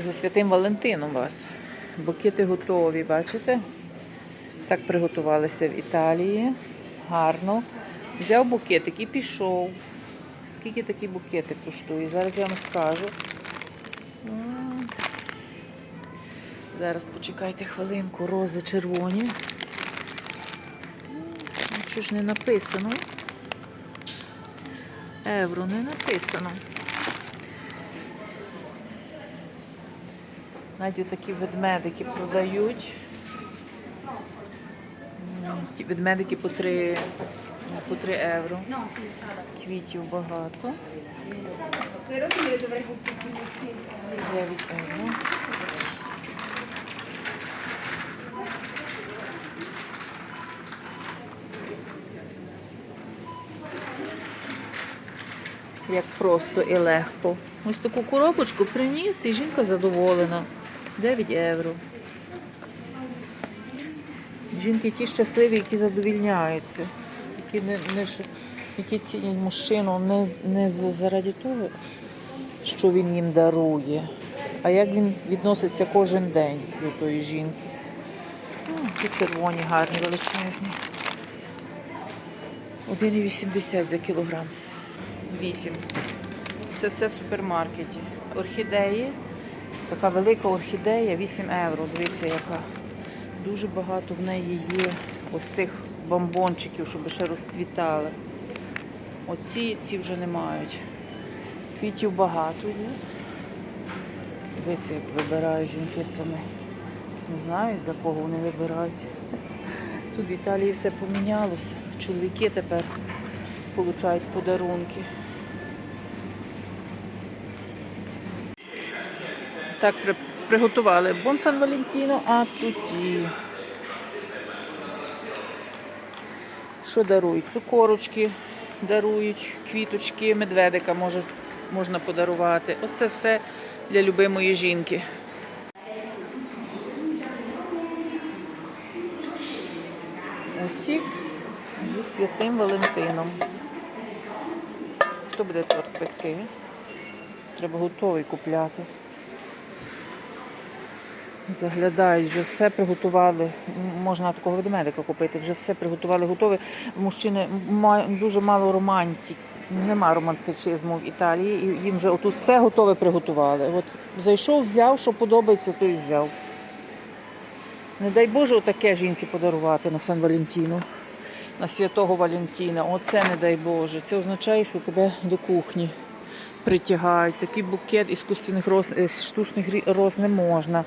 За святим Валентином вас. Букети готові, бачите? Так приготувалися в Італії. Гарно. Взяв букетик і пішов. Скільки такий букетик коштує? Зараз я вам скажу. Зараз почекайте хвилинку. Рози червоні. Що ж не написано? Евро не написано. Навіть такі ведмедики продають. Ті ведмедики по 3, по 3 євро. No, sì, il sabato. Квітів багато. Il sabato, però io dovrei comprare me stessa. 9 євро. Як просто і легко. Ось таку коробочку приніс і жінка задоволена. 9 євро. Жінки ті щасливі, які задовільняються, які не, не які цінять мужчину не, не заради того, що він їм дарує, а як він відноситься кожен день до тої жінки. Ну, Ті червоні, гарні, величезні. 1,80 за кілограм. 8. Це все в супермаркеті. Орхідеї. Така велика орхідея 8 євро. Дивіться, яка. Дуже багато в неї є ось тих бомбончиків, щоб ще розцвітали. Оці ці вже не мають. Квітів багато є. Дивіться, як вибирають жінки самі. Не знаю, для кого вони вибирають. Тут в Італії все помінялося. Чоловіки тепер получають подарунки. Так, при- приготували Бон Сан Валентіно, а тут і що дарують? Цукорочки дарують, квіточки, медведика може, можна подарувати. Оце все для любимої жінки. Усіх зі святим Валентином. Хто буде торт пекти? Треба готовий купляти. Заглядають, вже все приготували. Можна такого ведмедика купити, вже все приготували, готове. Мужчини дуже мало романтики. Нема романтичизму в Італії. І їм вже отут все готове приготували. От зайшов, взяв, що подобається, то і взяв. Не дай Боже, отаке жінці подарувати на Сан Валентіну, на святого Валентіна. Оце не дай Боже. Це означає, що тебе до кухні притягають. Такий букет іскусственних роз, е, штучних роз не можна.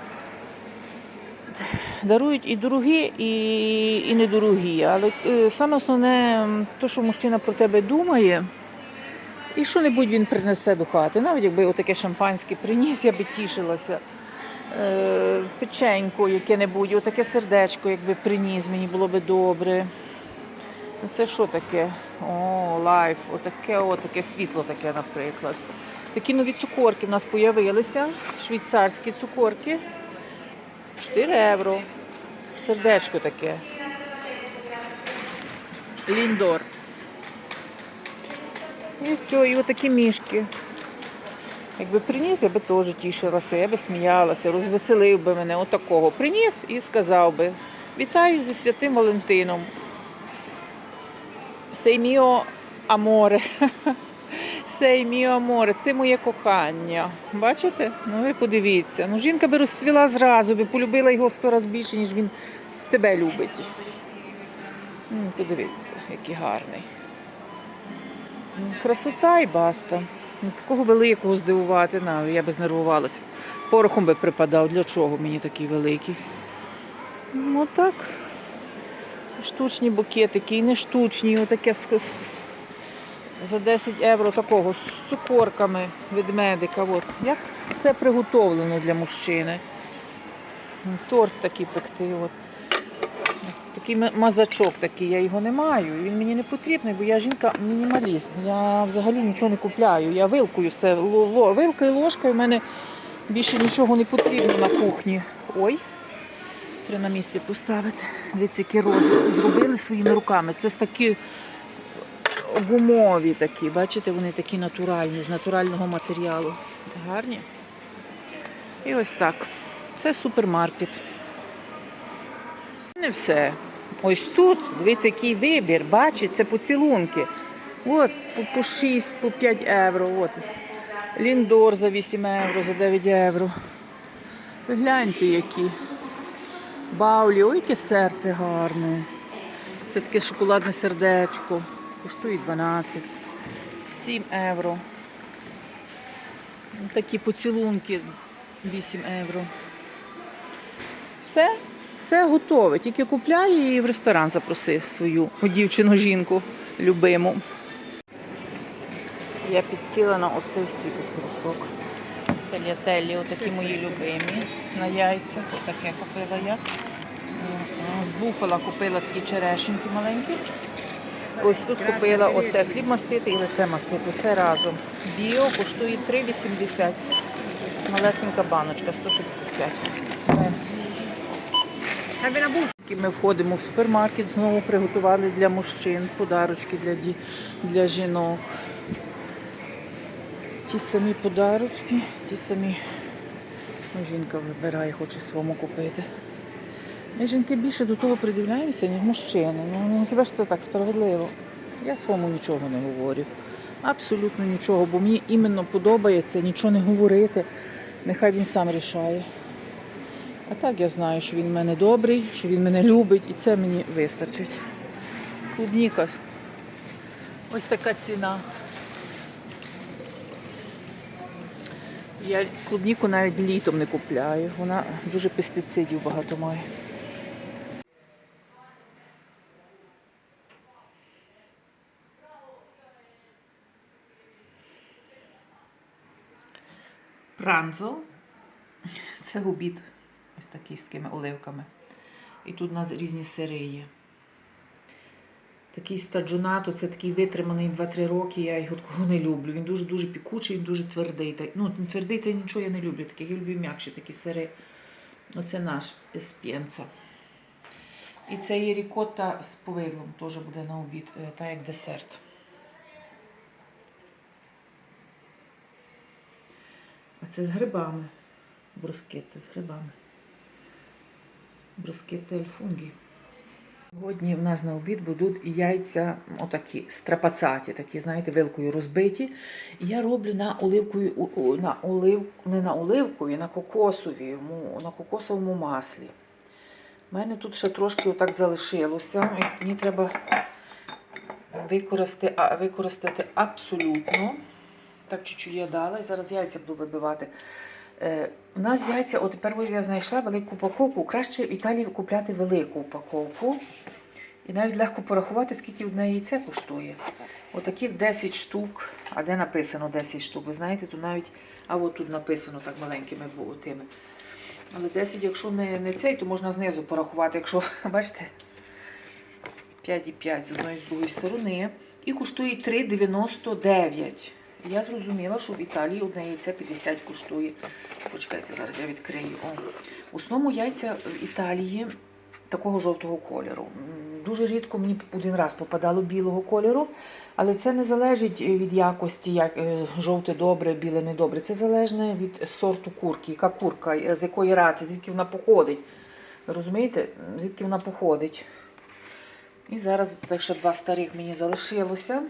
Дарують і дорогі, і, і недорогі. Але е, саме основне, то, що мужчина про тебе думає, і що-небудь він принесе до хати. Навіть якби отаке шампанське приніс, я би тішилася. Е, печенько яке-небудь, отаке сердечко, якби приніс, мені було би добре. Це що таке? О, лайф, отаке, отаке світло таке, наприклад. Такі нові цукорки в нас з'явилися. Швейцарські цукорки. 4 євро. Сердечко таке. Ліндор. І все, і отакі мішки. Якби приніс, я би теж тішилася, я би сміялася, розвеселив би мене отакого. Приніс і сказав би: вітаю зі святим Валентином. Сей міо аморе. Сей міо аморе, це моє кохання. Бачите? Ну ви подивіться. Ну, жінка би розцвіла зразу, би полюбила його сто разів більше, ніж він тебе любить. Ну, подивіться, який гарний. Ну, Красота і баста. Ну, такого великого здивувати, на, я би знервувалася. Порохом би припадав. Для чого мені такий великий? Ну, отак. Штучні букетики, і не штучні, отаке за 10 євро такого з цукорками ведмедика. От. Як все приготовлено для мужчини. Торт такий пекти. От. Такий мазачок такий, я його не маю. Він мені не потрібний, бо я жінка мінімаліст. Я взагалі нічого не купляю. Я вилкою все. Вилка і ложка, і в мене більше нічого не потрібно на кухні. Ой. Треба на місці поставити. Дивіться, які рози зробили своїми руками. Це ж такі гумові такі, бачите, вони такі натуральні, з натурального матеріалу. Гарні. І ось так. Це супермаркет. Не все. Ось тут, дивіться, який вибір, бачите, це поцілунки. От, по, по 6, по 5 євро. От. Ліндор за 8 євро, за 9 євро. Ви гляньте, які. Баулі, ой, яке серце гарне. Це таке шоколадне сердечко. Коштує 12. 7 євро. Такі поцілунки 8 євро. Все, все готове. Тільки купляй і в ресторан запроси свою дівчину жінку любиму. Я підсіла на оцей сік з грушок. Тельятелі, отакі мої любимі на яйцях. Отаке купила я. З буфала купила такі черешеньки маленькі. Ось тут купила оце хліб мастити і лице мастити. Все разом. Біо коштує 3,80. Малесенька баночка 165. Ми входимо в супермаркет, знову приготували для мужчин подарочки для, ді- для жінок. Ті самі подарочки, ті самі. Ну, жінка вибирає, хоче своєму купити. Ми жінки більше до того придивляємося, ніж мужчини. Ну, ну хіба ж це так справедливо? Я своєму нічого не говорю. Абсолютно нічого, бо мені іменно подобається нічого не говорити. Нехай він сам рішає. А так я знаю, що він в мене добрий, що він мене любить, і це мені вистачить. Клубніка. Ось така ціна. Я клубніку навіть літом не купляю. Вона дуже пестицидів багато має. Пранзо. Це обід. Ось такий з такими оливками. І тут у нас різні сири є. Такий стаджунато, це такий витриманий 2-3 роки, я його такого не люблю. Він дуже-дуже пікучий, він дуже твердий. Ну, твердий та нічого я не люблю. Такий, я люблю м'якші такі сири. Оце наш еспєнца. І це є рікотта з повидлом, теж буде на обід, е, та як десерт. А це з грибами. Брускетти з грибами. Брускетти альфунгі. Сьогодні в нас на обід будуть яйця отакі страпацаті, такі, знаєте, вилкою розбиті. І я роблю на оливкою, на олив, не на оливкові, на кокосовому, на кокосовому маслі. У мене тут ще трошки отак залишилося. Мені треба використати, використати абсолютно. Так чуть-чуть я дала, і зараз яйця буду вибивати. Е, у нас яйця, от тепер я знайшла велику упаковку. Краще в Італії купляти велику упаковку. І навіть легко порахувати, скільки одне яйце коштує. Отаких 10 штук. А де написано 10 штук? Ви знаєте, тут навіть, а от тут написано так маленькими тими. Але 10, якщо не, не цей, то можна знизу порахувати. Якщо, бачите, 5,5 з одної з другої сторони. І коштує 3,99. Я зрозуміла, що в Італії одне яйце 50 коштує. Почекайте, зараз я відкрию. О. В основному яйця в Італії такого жовтого кольору. Дуже рідко мені один раз попадало білого кольору, але це не залежить від якості, як е, жовте добре, біле недобре. Це залежне від сорту курки, яка курка, е, з якої раці, звідки вона походить. Розумієте, звідки вона походить? І зараз так ще два старих мені залишилося.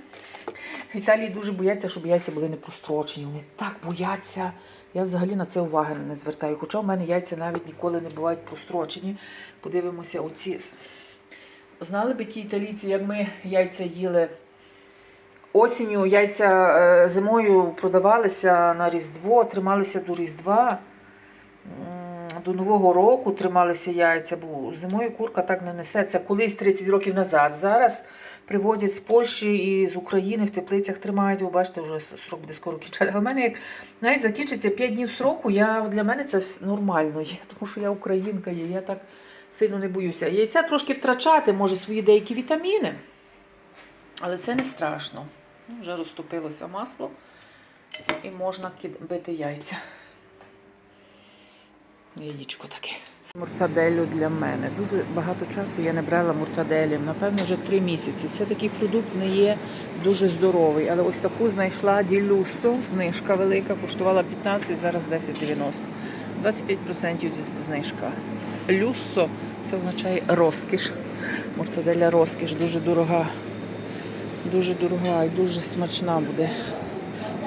В Італії дуже бояться, щоб яйця були не прострочені. Вони так бояться. Я взагалі на це уваги не звертаю. Хоча в мене яйця навіть ніколи не бувають прострочені. Подивимося, оці. Знали би ті італійці, як ми яйця їли осінню, яйця е, зимою продавалися на Різдво, трималися до Різдва. До Нового року трималися яйця, бо зимою курка так не несеться. Колись 30 років назад. Зараз привозять з Польщі і з України в теплицях тримають. Ви бачите, вже срок буде скоро кінчати. А в мене як навіть закінчиться 5 днів сроку, я, для мене це нормально є, тому що я українка є, я так сильно не боюся. Яйця трошки втрачати, може, свої деякі вітаміни, але це не страшно. Ну, Вже розтопилося масло і можна бити яйця. Яєчко таке. Муртаделю для мене. Дуже багато часу я не брала муртаделів, напевно, вже три місяці. Це такий продукт не є дуже здоровий, але ось таку знайшла ділюсо, знижка велика, коштувала 15, зараз 10,90. 25% знижка. Люссо це означає розкіш. Мортаделя розкіш, дуже дорога. Дуже дорога і дуже смачна буде.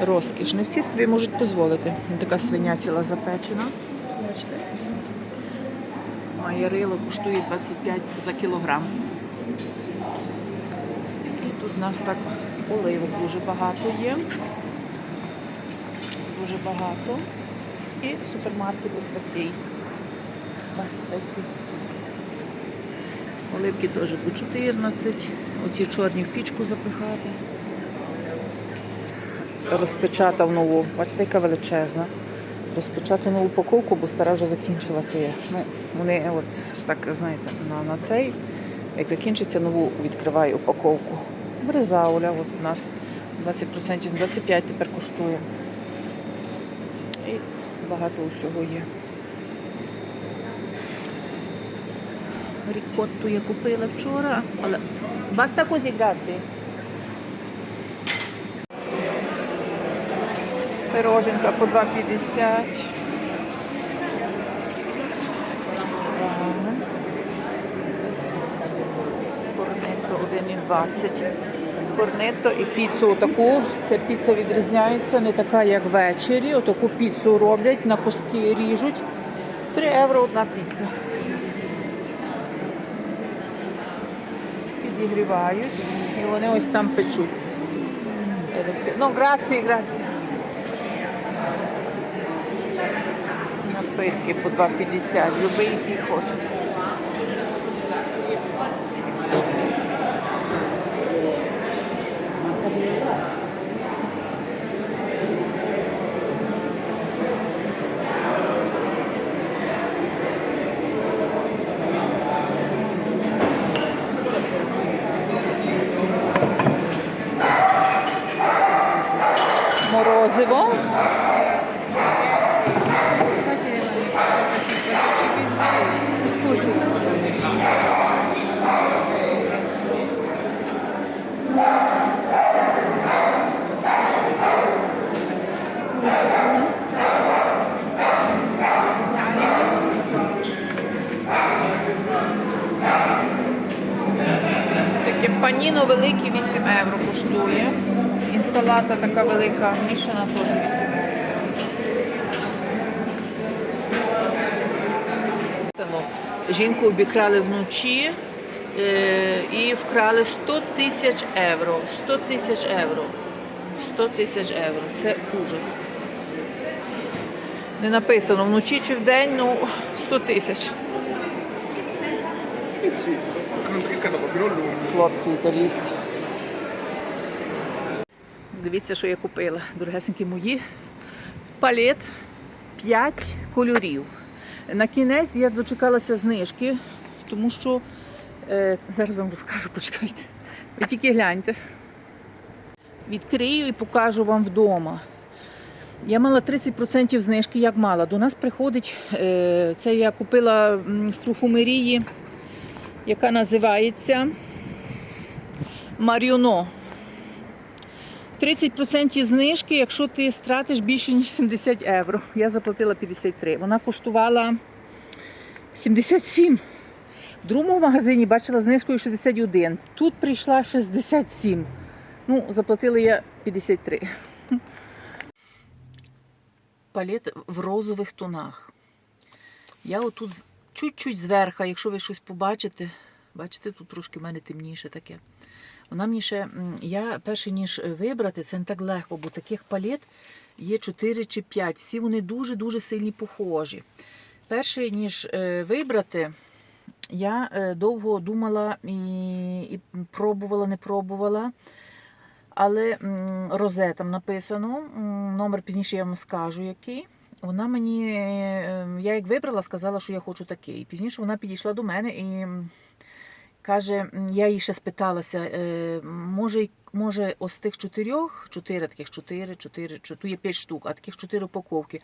Розкіш. Не всі собі можуть дозволити. Така свиня ціла запечена. Бачите? Моє рило коштує 25 за кілограм. І тут у нас так оливок дуже багато є. Дуже багато. І супермаркет ось такий. Ось такий. Оливки теж по 14. Оці чорні в пічку запихати. Розпечатав нову, бачите, яка величезна. Розпечатав нову упаковку, бо стара вже закінчилася. Ну, вони от так, знаєте, на, на цей, як закінчиться, нову відкриваю упаковку. Бризауля, от у нас 20%, 25 тепер коштує. І багато усього є. Рікотту я купила вчора, але баста козі грації. Пироженка по 2,50. Ладно. Корнетто 1,20. Корнетто і піцу отаку. Ця піца відрізняється, не така, як ввечері. Отаку піцу роблять, на куски ріжуть. 3 євро одна піца. Підігрівають і вони ось там печуть. Ну, грації, грації. Напитки по 2,50, любий, який хочете. Морозиво. Паніно велике 8 євро коштує. Інсалата така велика, мішана теж 8 євро. Жінку обікрали вночі е, і вкрали 100 тисяч євро. 100 тисяч євро. 100 тисяч євро. Це ужас. Не написано вночі чи вдень, ну 100 тисяч. Хлопці італійські. Дивіться, що я купила, дорогесенькі мої. Палет 5 кольорів. На кінець я дочекалася знижки, тому що е, зараз вам розкажу, почекайте. Ви тільки гляньте. Відкрию і покажу вам вдома. Я мала 30% знижки, як мала. До нас приходить, е, це я купила в парфумерії, яка називається Маріоно. 30% знижки, якщо ти стратиш більше, ніж 70 євро. Я заплатила 53. Вона коштувала 77. В другому магазині бачила знижкою 61. Тут прийшла 67. Ну, заплатила я 53. Палет в розових тонах. Я отут чуть-чуть зверху, якщо ви щось побачите, бачите, тут трошки в мене темніше таке. Вона мені ще, я перше ніж вибрати, це не так легко, бо таких палет є 4 чи 5. Всі вони дуже-дуже сильні похожі. Перше ніж е, вибрати, я е, довго думала і, і пробувала, не пробувала. Але розе там написано, номер пізніше я вам скажу який. Вона мені, е, я як вибрала, сказала, що я хочу такий. Пізніше вона підійшла до мене і каже, я їй ще спиталася, е, може, може ось тих чотирьох, чотири таких чотири, чотири, чо- тут є п'ять штук, а таких чотири упаковки.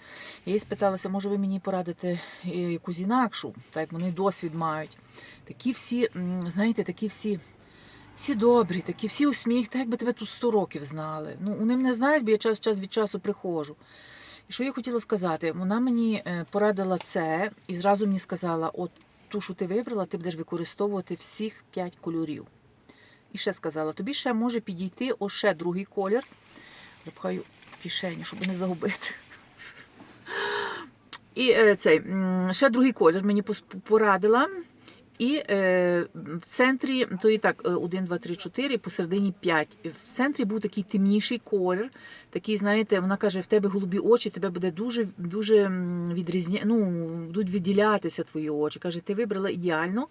Я їй спиталася, може ви мені порадите е, якусь інакшу, так як вони досвід мають. Такі всі, знаєте, такі всі. Всі добрі, такі, всі усміх, так якби тебе тут 100 років знали. Ну, вони мене знають, бо я час, час від часу приходжу. І що я хотіла сказати? Вона мені е, порадила це і зразу мені сказала: от ту, що ти вибрала, ти будеш використовувати всіх п'ять кольорів. І ще сказала: тобі ще може підійти ще другий колір. Запхаю в кишеню, щоб не загубити. І е, цей ще другий колір мені порадила. І е, в центрі, то і так, 1, 2, 3, 4, посередині 5. В центрі був такий темніший колір. Такий, знаєте, вона каже, в тебе голубі очі, тебе буде дуже дуже відрізня... ну, будуть виділятися твої очі. Каже, ти вибрала ідеально.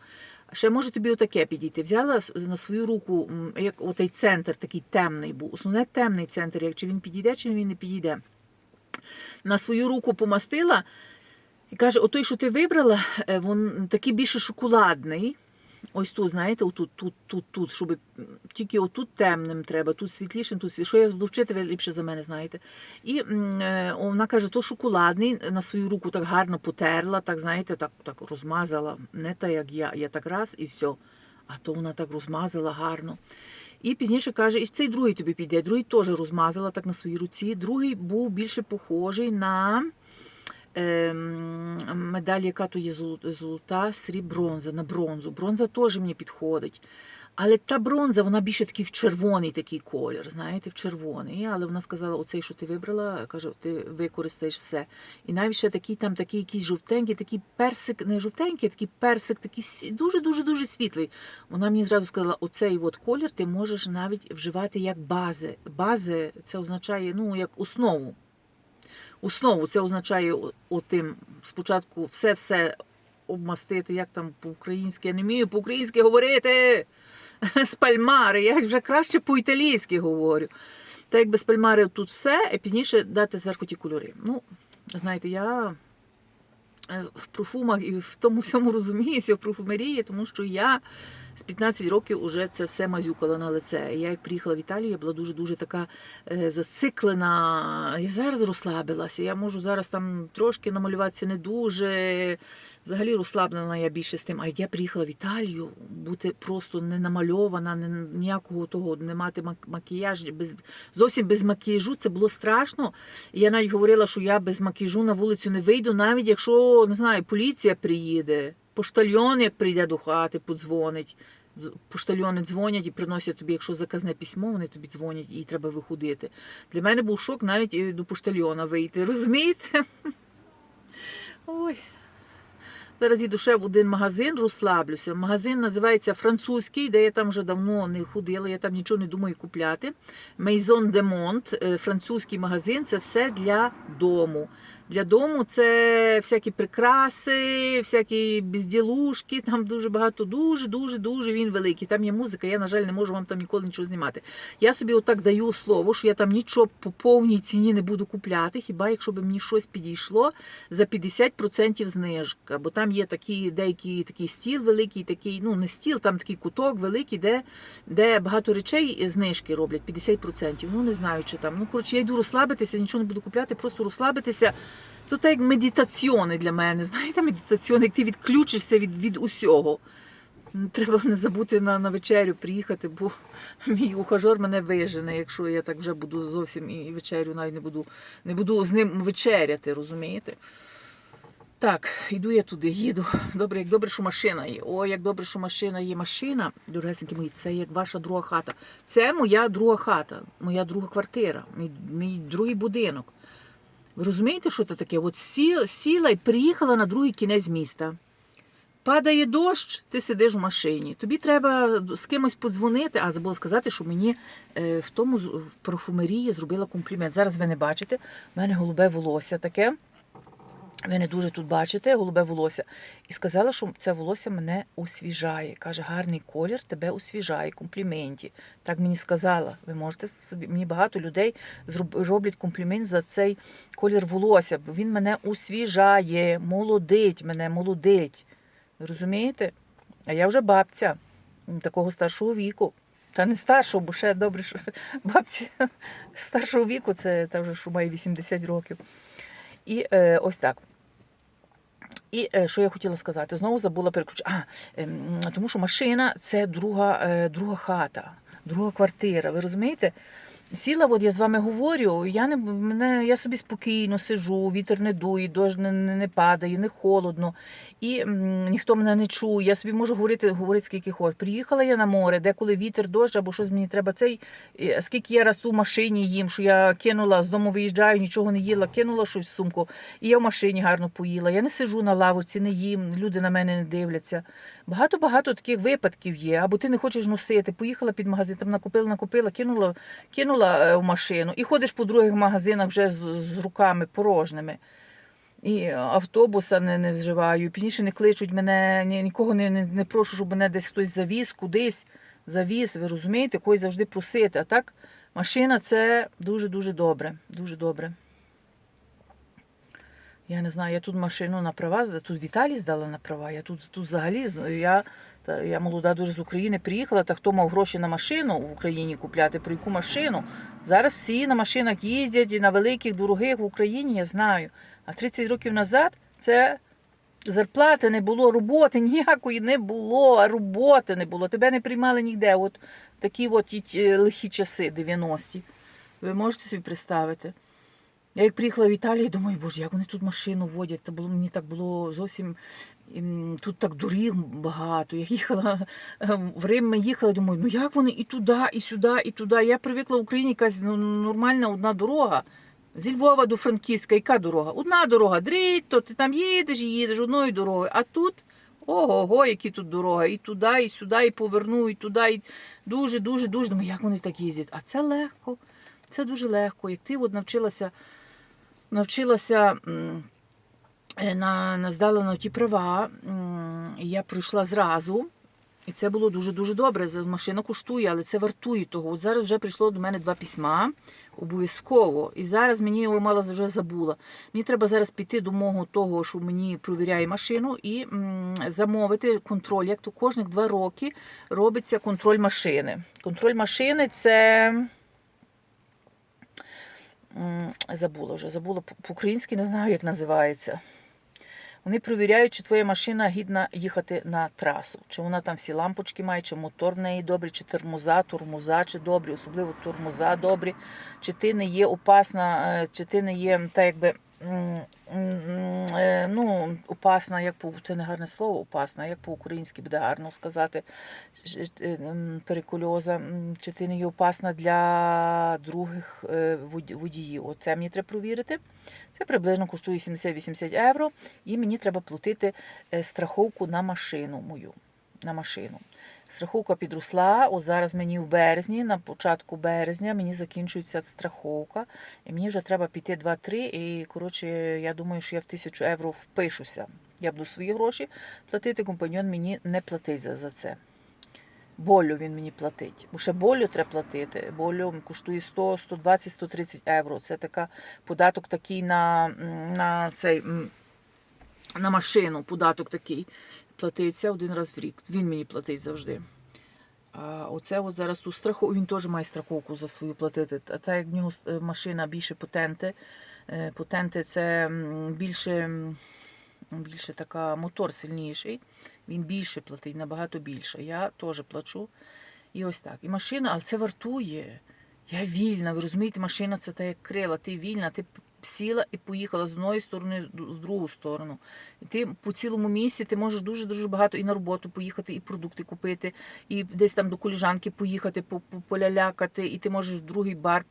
Ще може тобі отаке підійти. Взяла на свою руку, як отей центр такий темний був. Основне темний центр, як чи він підійде, чи він не підійде. На свою руку помастила і каже: отой, що ти вибрала, е, він такий більше шоколадний. Ось тут, знаєте, отут, тут, тут, тут, щоб тільки отут темним треба, тут світлішим, тут світлішим. Що я буду вчити, ви ліпше за мене знаєте. І е, вона каже, то шоколадний, на свою руку так гарно потерла, так знаєте, так, так розмазала. Не так, як я. Я так раз і все. А то вона так розмазала гарно. І пізніше каже, і цей другий тобі піде. Другий теж розмазала так на своїй руці. Другий був більше похожий на медаль, яка то є золо- золота, сріб, бронза, на бронзу. Бронза теж мені підходить. Але та бронза, вона більше такий в червоний такий колір, знаєте, в червоний. Але вона сказала, оцей, що ти вибрала, каже, ти використаєш все. І навіть ще такий там такий якийсь жовтенький, такий персик, не жовтенький, такий персик, такий дуже-дуже дуже світлий. Вона мені зразу сказала, оцей от колір ти можеш навіть вживати як бази. Бази це означає, ну, як основу. Основу це означає отим спочатку все-все обмастити, як там по-українськи, я не вмію по-українськи говорити. Спальмари, я вже краще по-італійськи говорю. Та якби спальмари тут все, а пізніше дати зверху ті кольори. Ну, знаєте, я е, в профумах і в тому всьому розуміюся в профумерії, тому що я з 15 років вже це все мазюкала на лице. Я як приїхала в Італію, я була дуже-дуже така е, зациклена. Я зараз розслабилася. Я можу зараз там трошки намалюватися не дуже. Взагалі розслаблена я більше з тим. А як я приїхала в Італію, бути просто не намальована, не, ніякого того, не мати мак- макіяж, без, зовсім без макіяжу, це було страшно. І я навіть говорила, що я без макіяжу на вулицю не вийду, навіть якщо не знаю, поліція приїде, поштальйон, як прийде до хати, подзвонить. Поштальйони дзвонять і приносять тобі, якщо заказне письмо, вони тобі дзвонять і треба виходити. Для мене був шок навіть до поштальйона вийти. Розумієте? Ой. Зараз їду ще в один магазин, розслаблюся. Магазин називається французький, де я там вже давно не ходила, я там нічого не думаю купляти. Maison de Monde, е, французький магазин це все для дому. Для дому це всякі прикраси, всякі безділушки, там дуже багато, дуже, дуже, дуже він великий. Там є музика, я, на жаль, не можу вам там ніколи нічого знімати. Я собі отак даю слово, що я там нічого по повній ціні не буду купляти, хіба якщо б мені щось підійшло за 50% знижка. Бо там є такі, деякий такий стіл великий, такий, ну не стіл, там такий куток великий, де, де багато речей знижки роблять 50%. Ну не знаю, чи там. Ну, коротше, я йду розслабитися, нічого не буду купляти, просто розслабитися. То так як медитаціони для мене. Знаєте, медитаціони, як ти відключишся від, від усього. Ну, Треба не забути на, на вечерю приїхати, бо мій ухажор мене вижене, якщо я так вже буду зовсім і вечерю навіть не буду, не буду з ним вечеряти, розумієте? Так, йду я туди, їду. Добре, як добре, що машина є. О, як добре, що машина є. Машина, дорогесенькі мої, це як ваша друга хата. Це моя друга хата, моя друга квартира, мій, мій другий будинок. Ви розумієте, що це таке? От сіла, сіла і приїхала на другий кінець міста. Падає дощ, ти сидиш в машині. Тобі треба з кимось подзвонити, а забула сказати, що мені е, в тому в парфумерії зробила комплімент. Зараз ви не бачите. в мене голубе волосся таке. Ви не дуже тут бачите голубе волосся. І сказала, що це волосся мене освіжає. Каже, гарний колір тебе освіжає, компліменті. Так мені сказала. Ви можете собі. Мені багато людей роблять комплімент за цей колір волосся, бо він мене освіжає, молодить мене, молодить. Розумієте? А я вже бабця такого старшого віку. Та не старшого, бо ще добре, що бабці старшого віку, це та вже що має 80 років. І е, ось так. І е, що я хотіла сказати? Знову забула переключити. А, ем, тому що машина це друга, е, друга хата, друга квартира. Ви розумієте? Сіла, от я з вами говорю, я не мене, я собі спокійно сижу, вітер не дує, дощ не, не, падає, не холодно, і м, ніхто мене не чує. Я собі можу говорити, говорити скільки хочу. Приїхала я на море, деколи вітер, дощ або щось мені треба. Цей е, скільки я раз у машині їм, що я кинула з дому виїжджаю, нічого не їла, кинула щось в сумку, і я в машині гарно поїла. Я не сижу на лавочці, не їм, люди на мене не дивляться. Багато-багато таких випадків є. Або ти не хочеш носити, поїхала під магазин, там накупила, накупила, кинула, кинула е, в машину і ходиш по других магазинах вже з, з руками порожніми. І автобуса не, не вживаю. Пізніше не кличуть мене, ні, нікого не, не, не прошу, щоб мене десь хтось завіз, кудись завіз. Ви розумієте, когось завжди просити. А так, машина це дуже-дуже добре. Дуже добре. Я не знаю, я тут машину на права, тут в Італії здала на права. Я тут, тут взагалі я, я молода дуже з України приїхала, та хто мав гроші на машину в Україні купляти, про яку машину. Зараз всі на машинах їздять і на великих, дорогих в Україні, я знаю. А 30 років назад це зарплати не було, роботи ніякої не було, а роботи не було. Тебе не приймали ніде. От такі от ті лихі часи 90-ті. Ви можете собі представити? Я як приїхала в Італію, думаю, боже, як вони тут машину водять. Та було мені так було зовсім ем, тут так доріг багато. Я їхала ем, в Рим, ми їхали, думаю, ну як вони і туди, і сюди, і туди. Я привикла в Україні якась ну, нормальна одна дорога. Зі Львова до Франківська, яка дорога? Одна дорога, дріть, ти там їдеш і їдеш одною дорогою. А тут ого-го, які тут дороги. І туди, і сюди, і поверну, і туди. І дуже, дуже, дуже. Думаю, як вони так їздять? А це легко. Це дуже легко. Як ти от навчилася, навчилася е, на, на здала ті права, я пройшла зразу. І це було дуже-дуже добре. Машина коштує, але це вартує того. От зараз вже прийшло до мене два письма. Обов'язково. І зараз мені його мала вже забула. Мені треба зараз піти до мого того, що мені провіряє машину, і м, замовити контроль. Як то кожних два роки робиться контроль машини. Контроль машини це. Забула вже, забула по- по-українськи, не знаю, як називається. Вони перевіряють, чи твоя машина гідна їхати на трасу. Чи вона там всі лампочки має, чи мотор в неї добрий, чи тормоза, тормоза, чи добрі, особливо тормоза добрі, чи ти не є опасна, е, чи ти не є та якби. Е, Ну, опасна, як по це не гарне слово, опасна, як по-українськи буде гарно сказати. Ж- е, Перикульоза, чи ти не є опасна для других е, водіїв. Оце мені треба провірити. Це приблизно коштує 70-80 євро, і мені треба платити е, страховку на машину мою. На машину. Страховка підросла. От зараз мені в березні, на початку березня, мені закінчується страховка. І мені вже треба піти 2-3. І коротше, я думаю, що я в 1000 євро впишуся. Я буду свої гроші платити, компаньон мені не платить за, це. Болю він мені платить. Бо ще болю треба платити. Болю коштує 100, 120, 130 євро. Це така податок такий на, на цей. На машину податок такий платиться один раз в рік. Він мені платить завжди. А оце от зараз ту страховку, він теж має страховку за свою платити. А так як в нього е, машина більше потенти, е, потенти це більше, більше така мотор сильніший, він більше платить, набагато більше. Я теж плачу. І ось так. І машина, але це вартує. Я вільна, ви розумієте, машина це та як крила, ти вільна, ти сіла і поїхала з одної сторони в другу сторону. І ти по цілому місці ти можеш дуже дуже багато і на роботу поїхати, і продукти купити, і десь там до коліжанки поїхати, по- по- полялякати, і ти можеш в другий бар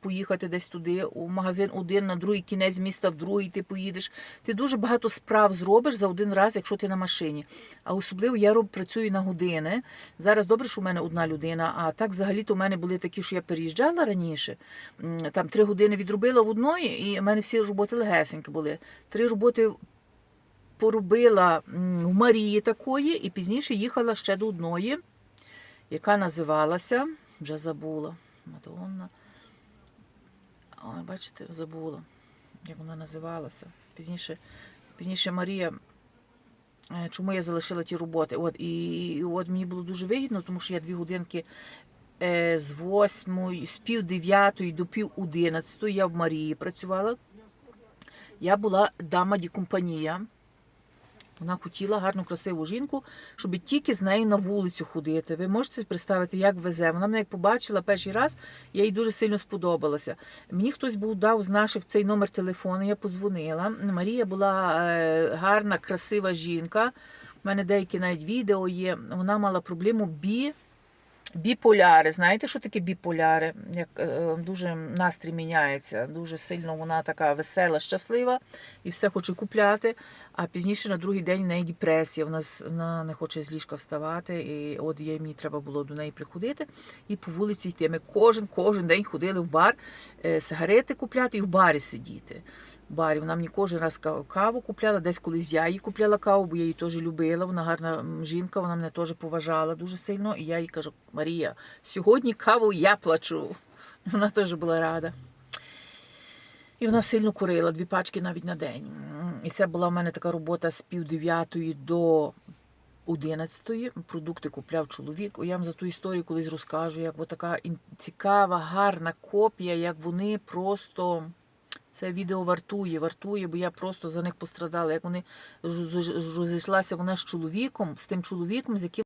поїхати десь туди, у магазин один, на другий кінець міста, в другий ти поїдеш. Ти дуже багато справ зробиш за один раз, якщо ти на машині. А особливо я роб, працюю на години. Зараз добре, що в мене одна людина, а так взагалі-то в мене були такі, що я переїжджала раніше. Там три години відробила в одної, і в мене всі роботи легесенькі були. Три роботи поробила в Марії такої, і пізніше їхала ще до одної, яка називалася, вже забула. Мадонна. Ой, бачите, забула, як вона називалася. Пізніше, пізніше Марія. е, Чому я залишила ті роботи? От, і, і от мені було дуже вигідно, тому що я дві годинки з восьмої, з пів дев'ятої до пів одинадцятої я в Марії працювала. Я була дама ді компанія. Вона хотіла гарну, красиву жінку, щоб тільки з нею на вулицю ходити. Ви можете представити, як везе. Вона мене як побачила перший раз, я їй дуже сильно сподобалася. Мені хтось був дав з наших цей номер телефону, я позвонила. Марія була е, гарна, красива жінка. У мене деякі навіть відео є. Вона мала проблему бі. Біполяри, знаєте, що таке біполяри? Як е, дуже настрій міняється, дуже сильно вона така весела, щаслива і все хоче купляти. А пізніше на другий день в неї депресія. Вона, вона не хоче з ліжка вставати. І от я, мені треба було до неї приходити і по вулиці йти. Ми кожен кожен день ходили в бар е, сигарети купляти і в барі сидіти. В барі вона мені кожен раз каву купляла, десь колись я їй купляла каву, бо я її теж любила. Вона гарна жінка, вона мене теж поважала дуже сильно. І я їй кажу: Марія, сьогодні каву я плачу. Вона теж була рада. І вона сильно курила, дві пачки навіть на день. І це була в мене така робота з пів дев'ятої до 11 продукти купляв чоловік. Я вам за ту історію колись розкажу, як така цікава, гарна копія, як вони просто. Це відео вартує, вартує, бо я просто за них пострадала. Як вони розійшлася вона з чоловіком, з тим чоловіком, з яким